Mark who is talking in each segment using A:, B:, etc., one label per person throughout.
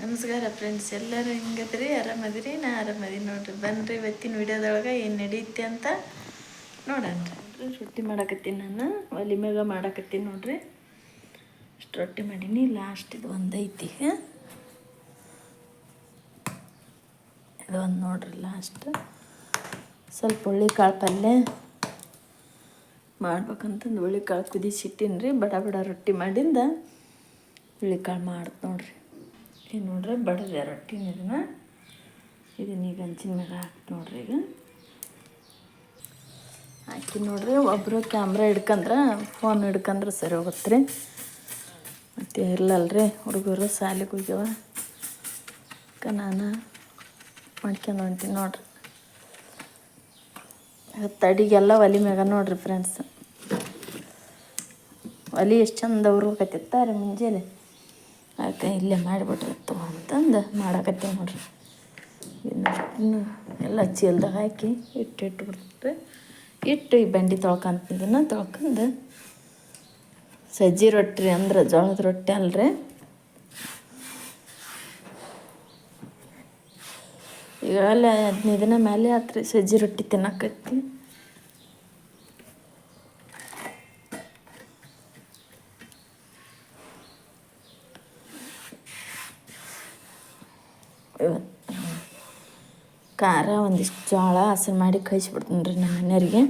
A: ನಮಸ್ಕಾರ ಫ್ರೆಂಡ್ಸ್ ಎಲ್ಲರೂ ಹೆಂಗದ್ರಿ? ಆರಾಮದಿರಿ? ನಾ ಆರಾಮದಿ ನೋಡ್ರಿ. ಬನ್ರಿ ಇವತ್ತಿನ ವಿಡಿಯೋದೊಳಗೆ ಏನು ನಡೆಯುತ್ತೆ ಅಂತ ನೋಡೋಣ. ರೀ ರೊಟ್ಟಿ ಮಾಡಾಕತ್ತೀನಿ ನಾನು. ಒಲಿ ಮ್ಯಾಗ ಮಾಡಾಕತ್ತೀನಿ ನೋಡ್ರಿ. ಅಷ್ಟು ರೊಟ್ಟಿ ಮಾಡೀನಿ. ಲಾಸ್ಟ್ ಇದು ಒಂದೈತಿ. ಇದು ಒಂದು ನೋಡ್ರಿ ಲಾಸ್ಟ್ ಸ್ವಲ್ಪ ಹುಳ್ಳಿ ಕಾಳು ಪಲ್ಯ ಮಾಡ್ಬೇಕಂತಂದು ಹುಳ್ಳಿ ಕಾಳು ಕುದಿಸಿಟ್ಟಿನಿ ರೀ ಬಡ ಬಡ ರೊಟ್ಟಿ ಮಾಡಿಂದ ಹುಳ್ಳಿ ಕಾಳು ಮಾಡ್ತು ನೋಡ್ರಿ. ಈಗ ನೋಡ್ರಿ ಬಡದೆ ರೊಟ್ಟಿನ ಇದನ್ನ ಇದನ್ನ ಈಗ ಹಂಚಿನ ಮೇಲೆ ಹಾಕಿ ನೋಡ್ರಿ ಈಗ. ಹಾಕಿ ನೋಡ್ರಿ ಒಬ್ಬರು ಕ್ಯಾಮ್ರಾ ಹಿಡ್ಕಂದ್ರೆ ಫೋನ್ ಹಿಡ್ಕಂದ್ರೆ ಸರಿ ಹೋಗುತ್ತೆ ರೀ ಮತ್ತು ಇರ್ಲಲ್ರಿ ಹುಡುಗರು ಶಾಲೆಗೆ ಹೋಗ್ಯವ. ಅಕ್ಕ, ನಾನು ಮಾಡ್ಕೊಂಡು ಹೊಂಟೀನಿ ನೋಡ್ರಿ. ತಡಿಗೆಲ್ಲ ಒಲಿ ಮ್ಯಾಗ ನೋಡ್ರಿ ಫ್ರೆಂಡ್ಸ್ ಒಲಿ ಎಷ್ಟು ಚಂದ ಉರ್ಬೇಕತ್ತಿತ್ತಾರೆ ಮುಂಜಾನೆ. ಅದಕ್ಕೆ ಇಲ್ಲೇ ಮಾಡಿಬಿಟ್ರಿತ್ತು ಅಂತಂದು ಮಾಡಾಕತ್ತೀನಿ ನೋಡ್ರಿ. ಇನ್ನು ಎಲ್ಲ ಚೀಲ್ದಾಗ ಹಾಕಿ ಇಟ್ಟು ಇಟ್ಟು ಬಿಡ್ತಾರೆ. ಇಟ್ಟು ಈ ಬೆಂಡಿ ತೊಳ್ಕೊಂತಿದ್ದನ್ನ ತೊಳ್ಕೊಂಡು ಸಜ್ಜಿ ರೊಟ್ಟಿ ಅಂದ್ರೆ ಜೋಳದ ರೊಟ್ಟಿ ಅಲ್ರಿ. ಈಗ ಅಲ್ಲೇ ಹದಿನೈದು ದಿನ ಮೇಲೆ ಆತ್ರಿ ಸಜ್ಜಿ ರೊಟ್ಟಿ ತಿನ್ನಕತ್ತಿ. ಖಾರ ಒಂದಿಷ್ಟು ಜೋಳ ಹಸಿರು ಮಾಡಿ ಕಳಿಸ್ಬಿಡ್ತೀನಿ ರೀ ನಮ್ಮ ಮನೆಯವ್ರಿಗೆ.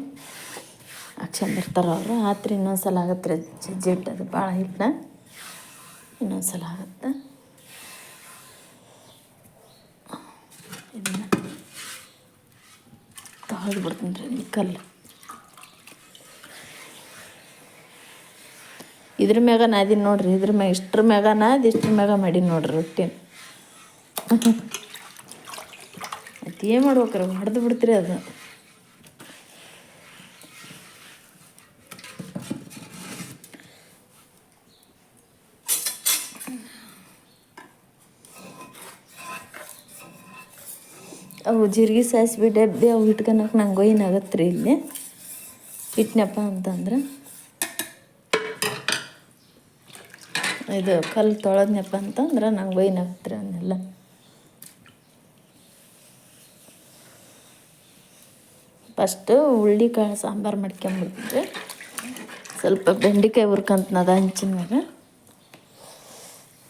A: ಹಾಕ್ಸ್ಕೊಂಬರ್ತಾರ ಅವರು. ಆತ್ರಿ ಇನ್ನೊಂದು ಸಲ ಆಗತ್ತೆ ರೀ ಜಜ್ಜಿ ಇಟ್ಟದು ಭಾಳ ಹಿಟ್ಟ ಇನ್ನೊಂದು ಸಲ ಆಗತ್ತೆ. ಇದನ್ನು ತೊಳೆದು ಬಿಡ್ತೀನಿ ರೀ ಕಲ್ಲು. ಇದ್ರ ಮ್ಯಾಗ ನಾದಿನಿ ನೋಡ್ರಿ. ಇದ್ರ ಮ್ಯಾಗ ಇಷ್ಟ್ರ ಮ್ಯಾಗ ನಾದಿ ಇಷ್ಟ್ರ ಮ್ಯಾಗ ಮಾಡಿ ನೋಡ್ರಿ ರೊಟ್ಟಿನ. ಮತ್ತು ಏನು ಮಾಡ್ಬೇಕ್ರಿ? ಹೊಡೆದು ಬಿಡ್ತೀರಿ ಅದು ಅವು ಜೀರಿಗೆ ಸಾಸಿವೆ ಡಬ್ಬಿ ಅವು ಇಟ್ಕೊಳಕ್ಕೆ ನಂಗೆ ಒಯ್ನ್ ಆಗತ್ತೆ ರೀ ಇಲ್ಲಿ? ಇಟ್ನಪ್ಪ ಅಂತಂದ್ರೆ? ಇದು ಕಲ್ಲು ತೊಳೆದ್ನಪ್ಪ ಅಂತಂದ್ರೆ ನಂಗೆ ಒಯ್ನ್ ಆಗತ್ತೆ ರೀ ಅವನ್ನೆಲ್ಲ ಫಸ್ಟು ಉಳ್ಳಿ ಕಾಳು ಸಾಂಬಾರು ಮಾಡ್ಕೊಂಬಿಡ್ತೀವಿ. ಸ್ವಲ್ಪ ಬೆಂಡೆಕಾಯಿ ಹುರ್ಕಂತನದ ಹಂಚಿನ ಮ್ಯಾಗ.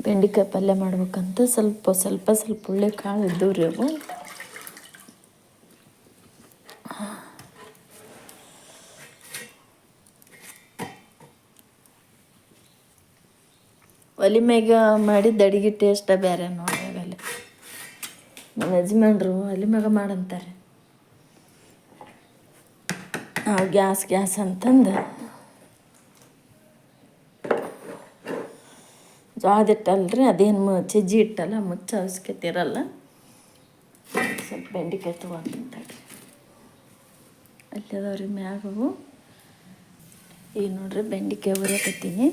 A: ಬೆಂಡೆಕಾಯಿ ಪಲ್ಯ ಮಾಡ್ಬೇಕಂತ ಸ್ವಲ್ಪ ಸ್ವಲ್ಪ ಸ್ವಲ್ಪ ಉಳ್ಳಿ ಕಾಳು ಇದ್ದವು ರೀ ಅವು. ಒಲೆ ಮ್ಯಾಗ ಮಾಡಿದ ಅಡಿಗೆ ಟೇಸ್ಟ ಬೇರೆ ನೋಡಿ ಅವೆಲ್ಲ ನಮ್ಮ ಯಜಮಾನ್ರು ಒಲೆ ಮ್ಯಾಗ ಮಾಡಂತಾರೆ. ಗ್ಯಾಸ್ ಗ್ಯಾಸ್ ಅಂತಂದು. ಜೋಳದ ಹಿಟ್ಟಲ್ರಿ ಅದೇನು ಮ ಸಜ್ಜಿ ಹಿಟ್ಟಲ್ಲ ಮುಚ್ಚ ಅವಶ್ಯಕತೆ ಇರಲ್ಲ ಸ್ವಲ್ಪ ಬೆಂಡೆಕಾಯಿ ತೊಗೊಂಡ್ರಿ ಅಲ್ಲಿ ಮ್ಯಾಗವು. ಈಗ ನೋಡ್ರಿ, ಬೆಂಡೆಕಾಯಿ ಹುರಿಯಕತ್ತೀನಿ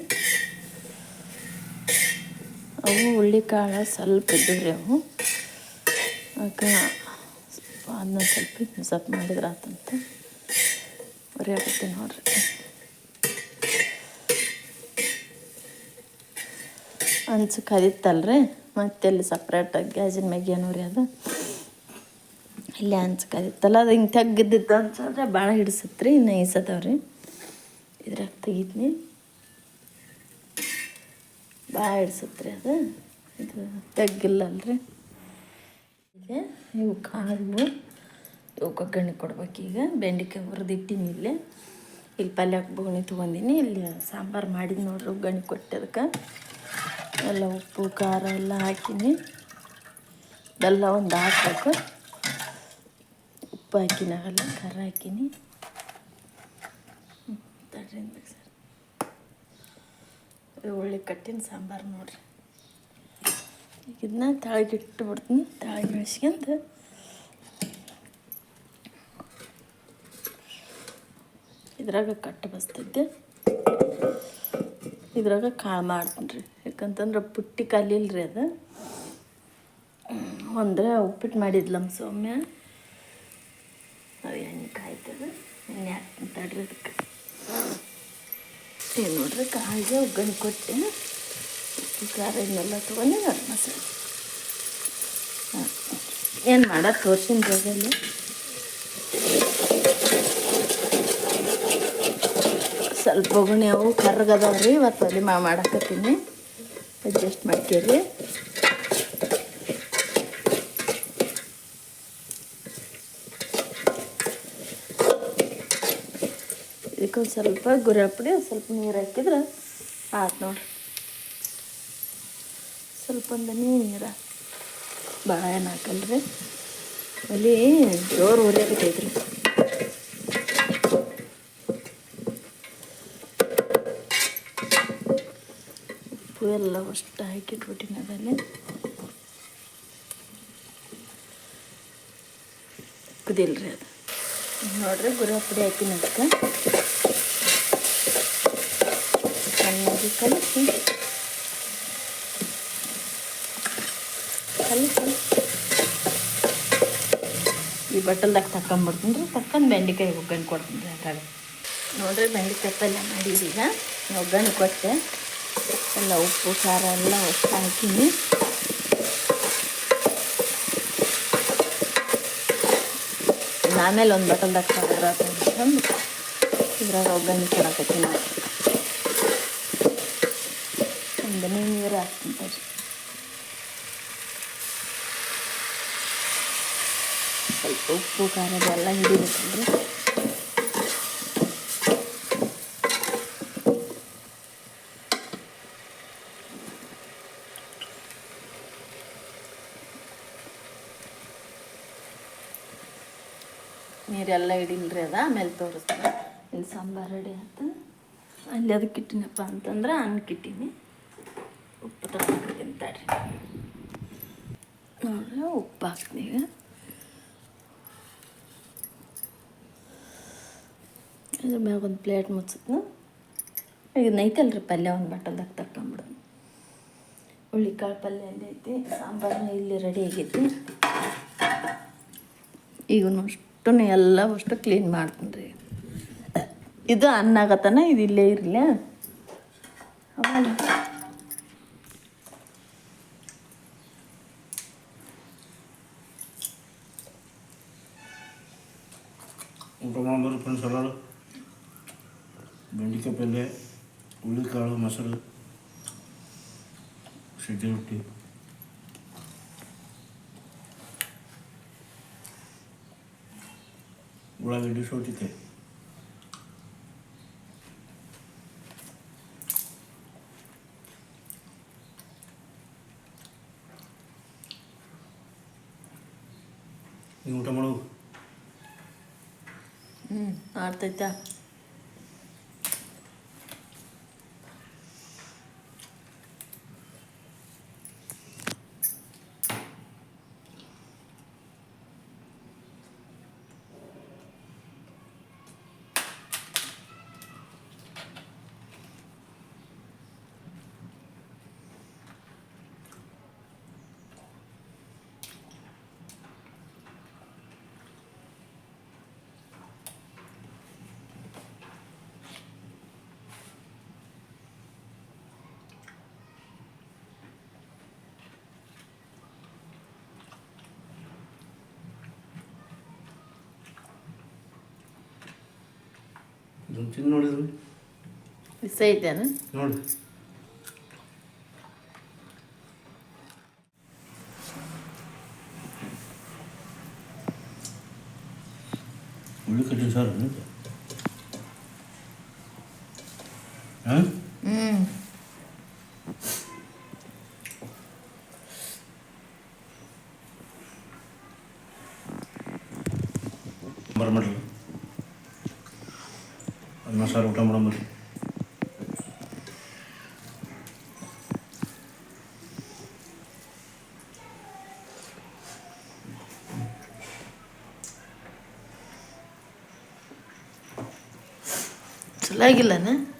A: ಅವು ಹುಳ್ಳಿ ಕಾಳು ಸ್ವಲ್ಪ ಇದ್ದವ್ರಿ ಅವು. ಅದಕ್ಕೆ ಅದನ್ನ ಸ್ವಲ್ಪ ಸ್ವಲ್ಪ ಮಾಡಿದ್ರೆ ಆತಂತ ಹುರಿಯಾಕತ್ತೀನಿ ನೋಡ್ರಿ ಹಂಚು ಕದಿತ್ತಲ್ರಿ ಮತ್ತೆ ಇಲ್ಲಿ ಸಪ್ರೇಟಾಗಿ ಗ್ಯಾಸಿನ ಮ್ಯಾಗ ಏನು ಅದು? ಇಲ್ಲಿ ಹಂಚು ಕದಿತ್ತಲ್ಲ ಅದು ಹಿಂಗೆ ತೆಗ್ಗಿದ್ದಿತ್ತು ಅನ್ಸಂದ್ರೆ ಭಾಳ ಹಿಡಿಸತ್ರಿ ಇನ್ನು ಈಸದವ್ರಿ ಇದ್ರಾಗ ತೆಗಿತೀನಿ. ಭಾಳ ಹಿಡಿಸತ್ರಿ ಅದು. ಇದು ತೆಗ್ಗಿಲ್ಲಲ್ರಿ. ಈಗ ಇವು ಕಾಳು. ಒಗ್ಗರಣೆ ಕೊಡ್ಬೇಕೀಗ ಬೆಂಡೆಕಾಯಿ ಹುರಿದಿಟ್ಟಿನಿ ಇಲ್ಲೇ. ಇಲ್ಲಿ ಪಲ್ಯ ಬೋಗಣಿ ತೊಗೊಂಡಿನಿ. ಇಲ್ಲಿ ಸಾಂಬಾರು ಮಾಡಿದ್ದು ನೋಡ್ರಿ ಒಗ್ಗರಣೆ ಕೊಟ್ಟದಕ್ಕೆ. ಎಲ್ಲ ಉಪ್ಪು, ಖಾರ ಎಲ್ಲ ಹಾಕಿನಿ. ಬೆಲ್ಲ ಒಂದು ಹಾಕ್ಬೇಕು. ಉಪ್ಪು ಹಾಕಿನಾಗಲ್ಲ ಖಾರ ಹಾಕಿನಿ. ಉಳ್ಳಿ ಕಟ್ಟಿನ ಸಾಂಬಾರು ನೋಡ್ರಿ. ಈಗ ಇದನ್ನ ತಾಳಿಗೆ ಇಟ್ಟು ಬಿಡ್ತೀನಿ ತಾಳಿಗೆ ಇಳಿಸ್ಕೊಂಡು ಇದ್ರಾಗ ಕಟ್ಟು ಬಸ್ತಿದ್ದೆ ಇದ್ರಾಗ ಕಾಳು ಮಾಡ್ತೀನಿ ರೀ ಯಾಕಂತಂದ್ರೆ ಪುಟ್ಟಿ ಕಲಿಲ್ಲ ರೀ ಅದು. ಅಂದರೆ ಉಪ್ಪಿಟ್ಟು ಮಾಡಿದ್ಲಮ್ಮ ಸೌಮ್ಯ. ಅದು ಎಣ್ಣೆ ಕಾಯ್ತದೆ ಎಣ್ಣೆ ಹಾಕ್ತೀನಿ ತಡ್ರಿ ಅದಕ್ಕೆ? ಏನು ನೋಡ್ರಿ ಕಾಳಿಗೆ ಒಗ್ಗರಣೆ ಕೊಟ್ಟೆ. ಖಾರ ಇದನ್ನೆಲ್ಲ ತೊಗೊಂಡು ಮಸಾಲೆ ಏನು ಮಾಡೋದು ತೋರ್ಸಿನ ಜಾಗಲ್ಲಿ ಸ್ವಲ್ಪ ಒಗ್ಗರಣೆ ಅವು ಕರ್ಗದವ್ರಿ, ಮತ್ತು ಅಲ್ಲಿ ಮಾ ಮಾಡಾಕತ್ತೀನಿ. ಅಡ್ಜಸ್ಟ್ ಮಾಡ್ಕೇರಿ. ಇದಕ್ಕೊಂದು ಸ್ವಲ್ಪ ಗುರ ಪುಡಿ ಒಂದು ಸ್ವಲ್ಪ ನೀರು ಹಾಕಿದ್ರೆ ಆಯ್ತು ನೋಡಿ ಸ್ವಲ್ಪ ಒಂದು ನೀರು. ಭಾಳ ಏನು ಹಾಕಲ್ರಿ. ಒಲೆ ಜೋರು ಉರಿಯಾಕತ್ತೈತ್ರಿ ಉಪ್ಪು ಎಲ್ಲ ಅಷ್ಟು ಹಾಕಿಟ್ಬಿಟ್ಟಿನಿ ಅದರಲ್ಲಿ ಕುದಿಲ್ರಿ ಅದು. ನೋಡ್ರಿ ಗುರ ಪುಡಿ ಹಾಕಿನ ಅದಕ್ಕೆ. ಚೆನ್ನಾಗಿ ಕಲಿಸಿ. ಕಲಿಸಿ. ಈ ಬಟ್ಟಲ್ದಾಗ ತಕೊಂಬಿಡ್ತೀನಿ ರೀ ತಕ್ಕೊಂಡು ಬೆಂಡೆಕಾಯಿ ಒಗ್ಗರಣೆ ಕೊಡ್ತೀನಿ ರೀ ಅದ್ರಾಗ ನೋಡ್ರಿ ಬೆಂಡೆಕಾಯಿ ಪಲ್ಯ ಮಾಡಿದೀಗ. ಒಗ್ಗರಣೆ ಕೊಟ್ಟೆ. ಎಲ್ಲ ಉಪ್ಪು, ಖಾರ ಎಲ್ಲ ಅಷ್ಟು ಹಾಕೀನಿ ಆಮೇಲೆ ಒಂದು ಬಟಲ್ದಾಗ ತೆಗೆದ್ರ ತಂದು ಇದ್ರಾಗ ಒಗ್ಗರಣೆ ಕೊಡಕತ್ತೀನಿ ಒಂದು ನೀರು ಹಾಕ್ತೀನಿ ಸ್ವಲ್ಪ ಉಪ್ಪು, ಖಾರದ ಎಲ್ಲ ಹಿಡಿಬೇಕಂದ್ರೆ ನೀರೆಲ್ಲ ಹಿಡಿಲ್ರಿ ಅದ, ಆಮೇಲೆ ತೋರಿಸ್ತೀನಿ. ಇನ್ನು ಸಾಂಬಾರು ರೆಡಿ ಆಯ್ತು. ಅಲ್ಲಿ ಅದಕ್ಕೆ ಇಟ್ಟಿನಪ್ಪ ಅಂತಂದ್ರೆ ಅನ್ಕಿಟ್ಟೀನಿ ಉಪ್ಪು ಉಪ್ಪು ತಗೊಂಡ್ಬಿಡ್ತೀನಿ ತಡ್ರಿ ನೋಡ್ರಿ, ಉಪ್ಪು ಹಾಕ್ತೀನಿ ಈಗ. ಮ್ಯಾಗ ಒಂದು ಪ್ಲೇಟ್ ಮುಚ್ಚತ್ನ ಈಗ ನೈತಲ್ರಿ ಪಲ್ಯ ಒಂದು ಬಟ್ಟಲ್ದಾಗ ಹುಳಿ ಹುಳ್ಳಿಕಾಳು ಪಲ್ಯ ಅಲ್ಲಿ ಐತಿ ಸಾಂಬಾರನ್ನ ಇಲ್ಲಿ ರೆಡಿ ಆಗೈತಿ ಈಗ ಅಷ್ಟು ಎಲ್ಲ ಅಷ್ಟು ಕ್ಲೀನ್ ಮಾಡ್ತೀನಿ ರೀ. ಇದು ಅನ್ನ ಆಗತ್ತನ ಇದು ಇಲ್ಲೇ ಇರಲಿ
B: ಊಟ ಮಾಡೋರು ಫ್ರೆಂಡ್ಸ್ ಎಲ್ಲರೂ. ಬೆಂಡೆಕಾಯಿ ಪಲ್ಯ ಹುಳ್ಳಿಕಾಳು ಮೊಸರು, ಸಜ್ಜೆ ರೊಟ್ಟಿ. ಉಳ್ಳಾಗಡ್ಡಿ ಸೌತಿಕಾಯಿ ನೀವು ಊಟ ಮಾಡೋದು
A: ಹ್ಞೂ ಮಾಡ್ತೈತಾ
B: ಇದನ್ನು ತಿಂದು ನೋಡಿದ್ರಿ
A: ಬಿಸಿ ಐತೇನು
B: ನೋಡಿ ಉಳ್ಳಿಗಡ್ಡಿ ಸಾರು ಹಾಂ
A: ಹ್ಞೂ
B: ಬರ್ರಿ masar utamuramadım.
A: Sıla gilene.